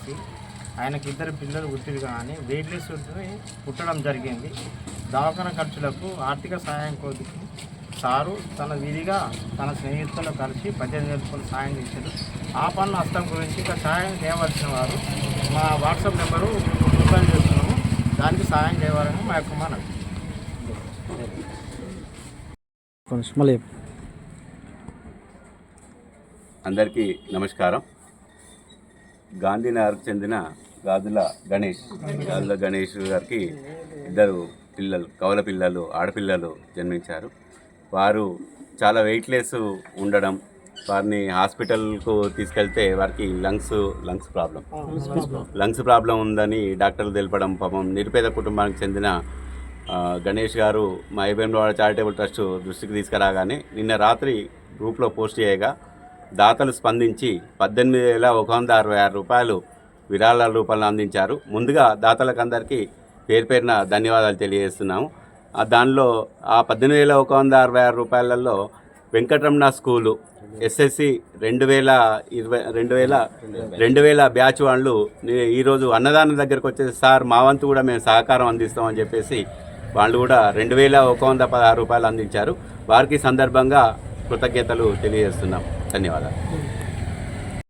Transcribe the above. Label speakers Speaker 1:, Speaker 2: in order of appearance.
Speaker 1: చేసి ఆయనకి ఇద్దరు పిల్లలు పుట్టిరు కానీ వెయిట్లెస్ పుట్టడం జరిగింది. దవాఖాన ఖర్చులకు ఆర్థిక సహాయం కోసం సారు తన విధిగా తన స్నేహితులతో కలిసి పద్దెనిమిది వేల రూపాయలు సాయం చేశారు. ఆ పనుల హస్తం గురించి ఇంకా సహాయం చేయవలసిన వారు మా వాట్సాప్ నెంబరు ఓపెన్ చేస్తున్నాము. దానికి సహాయం చేయవాలని మా యొక్క మనవి.
Speaker 2: అందరికీ నమస్కారం. గాంధీనగర్కు చెందిన గాజుల గణేష్. గాజుల గణేష్ గారికి ఇద్దరు పిల్లలు కవల పిల్లలు ఆడపిల్లలు జన్మించారు. వారు చాలా వెయిట్లెస్ ఉండడం వారిని హాస్పిటల్కు తీసుకెళ్తే వారికి lungs lungs problem. Lungs problem ఉందని డాక్టర్లు తెలపడం పాపం. నిరుపేద కుటుంబానికి చెందిన గణేష్ గారు మా ఐబీఎంవాడ చారిటబుల్ ట్రస్ట్ దృష్టికి తీసుకురాగానే నిన్న రాత్రి గ్రూప్లో పోస్ట్ చేయగా దాతలు స్పందించి పద్దెనిమిది వేల ఒక వంద అరవై ఆరు రూపాయలు విరాళాల రూపంలో అందించారు. ముందుగా దాతలకందరికీ పేరు పేరున ధన్యవాదాలు తెలియజేస్తున్నాము. దానిలో ఆ పద్దెనిమిది వేల ఒక వంద అరవై ఆరు రూపాయలలో వెంకటరమణ స్కూలు ఎస్ఎస్సి రెండు వేల ఇరవై రెండు వేల రెండు వేల బ్యాచ్ వాళ్ళు ఈరోజు అన్నదానం దగ్గరకు వచ్చేసి సార్ మా వంతు కూడా మేము సహకారం అందిస్తామని చెప్పేసి వాళ్ళు కూడా రెండు వేల ఒక వంద పదహారు రూపాయలు అందించారు. వారికి సందర్భంగా కృతజ్ఞతలు తెలియజేస్తున్నాం. ధన్యవాదాలు.